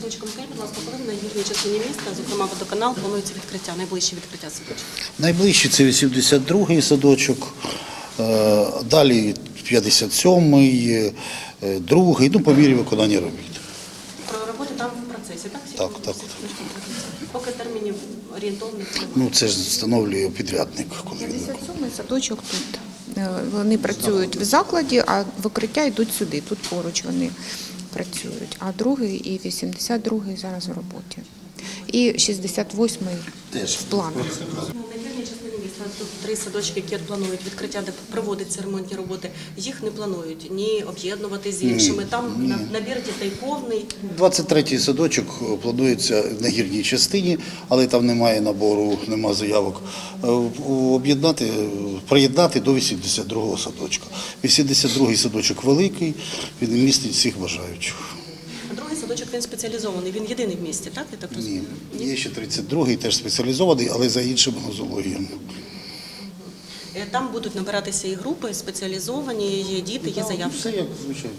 садочком. Скажіть, будь ласка, коли в нагірній частині міста, зокрема водоканал, планується відкриття, найближче відкриття садочка? Найближчий це 82-й садочок, е, далі 57-й, е, другий, ну, по мірі виконання робіт. Про роботи там в процесі, так? Так, так. Поки термінів орієнтовних. Ну, це ж встановлює підрядник. 57-й садочок тут. Е, Вони працюють в закладі, а викриття йдуть сюди. Тут поруч вони працюють. А другий і 82-й зараз в роботі. І 68-й Теж. в планах. Ну, в нагірній частині міста тут три садочки, які планують відкриття, де проводяться ремонтні роботи. Їх не планують ні об'єднувати з іншими. Там на- набір дітей повний. 23-й садочок е, планується на гірній частині, але там немає набору, немає заявок. Е, Об'єднати, е, приєднати до 82-го садочка. 82-й садочок великий, він містить всіх бажаючих. А другий садочок він спеціалізований. Він єдиний в місті, так? Я так Ні, розумію? є ще 32-й, теж спеціалізований, але за іншими нозологіями. Е, Там будуть набиратися і групи спеціалізовані, є діти, є заявки. Все як звичайно.